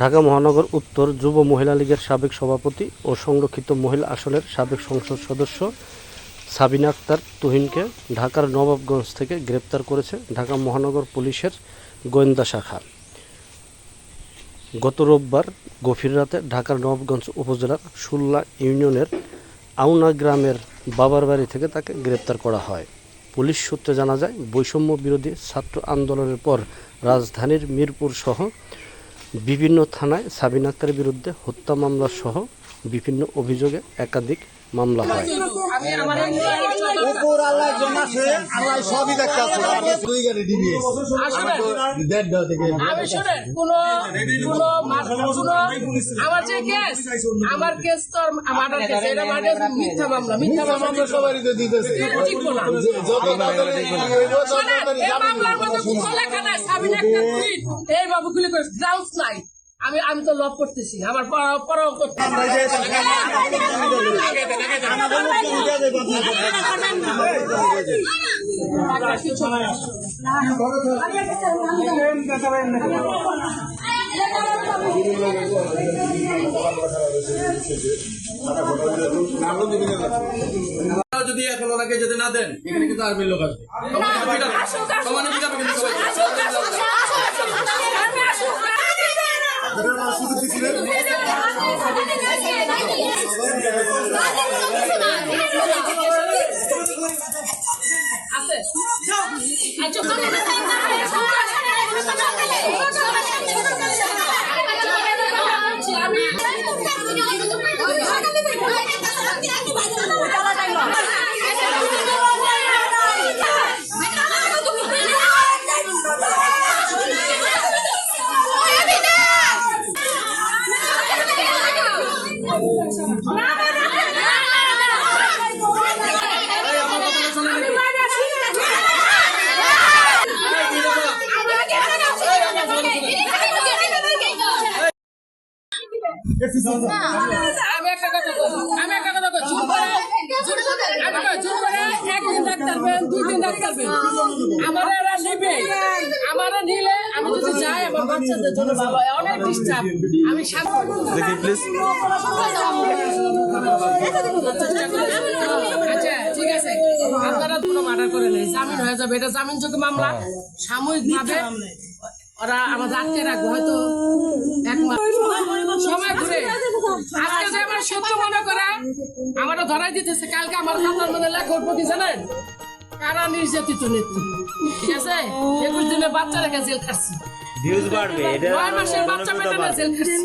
ঢাকা মহানগর উত্তর যুব মহিলা লীগের সাবেক সভাপতি ও সংরক্ষিত মহিলা আসনের সাবেক সংসদ সদস্য সাবিনা আক্তার তুহিনকে ঢাকার নবাবগঞ্জ থেকে গ্রেপ্তার করেছে ঢাকা মহানগর পুলিশের গোয়েন্দা শাখা। গত রোববার গভীর রাতে ঢাকার নবাবগঞ্জ উপজেলার সুল্লা ইউনিয়নের আউনা গ্রামের বাবার বাড়ি থেকে তাকে গ্রেপ্তার করা হয়। পুলিশ সূত্রে জানা যায়, বৈষম্য বিরোধী ছাত্র আন্দোলনের পর রাজধানীর মিরপুর সহ বিভিন্ন থানায় সাবিন আক্তারের বিরুদ্ধে হত্যা মামলা সহ বিভিন্ন অভিযোগে একাধিক মামলা হয়। উপর আল্লাহ আছে। আল্লাহ সবই দেখতে আছে। দুই গাড়ি থেকে আমি শোনেন কোন কোন আমার যে কেস আমার কেস তো মার্ডার কেস এটা মার্ডার মিথ্যা মামলা মিথ্যা মামলা সবারই তো দিতেছি। এটা ঠিক না। যত তাড়াতাড়ি এই। মামলার মধ্যে কোনো লেখা নাই, সাবিনা একটা এই বাবুগুলি করে grounds নাই। আমি আমি তো লভ করতেছি আমার করতে যদি এখন ওনাকে যেতে না দেন এখানে কিন্তু আর্মির লোক আসবে সমানে পিটাবে কিন্তু সবাই আছে আমি একটা কথা আমি একটা কথা বলি জোর করে আমি কই, জোর করে একদিন ডাক্তার দুই দিন ডাক্তার আমার এরা নিবে। আমার নিলে আমি যদি যাই আমার বাচ্চাদের জন্য ভালো অনেক ডিস্টার্ব। আমি সামনে দেখি প্লিজ আচ্ছা ঠিক আছে। আপনারা কোনো মার্ডার করে নেই। জামিন হয়ে যাবে। এটা জামিনযোগ্য মামলা। সাময়িক ভাবে ওরা আমাদের আটকে রাখবে হয়তো এক মাস। সময় ঘুরে। আজকে যে আমার সত্য মনে করে আমারও ধরাই দিতেছে কালকে আমার খাতার মধ্যে লেখার প্রতি জানেন? কারা নির্যাতিত নেত্রী? ঠিক আছে? একুশ দিনে বাচ্চা রেখে জেল খাচ্ছি ভিউজ বাড়বে এটা নয় মাসের বাচ্চা মেয়েটা জেল খাচ্ছি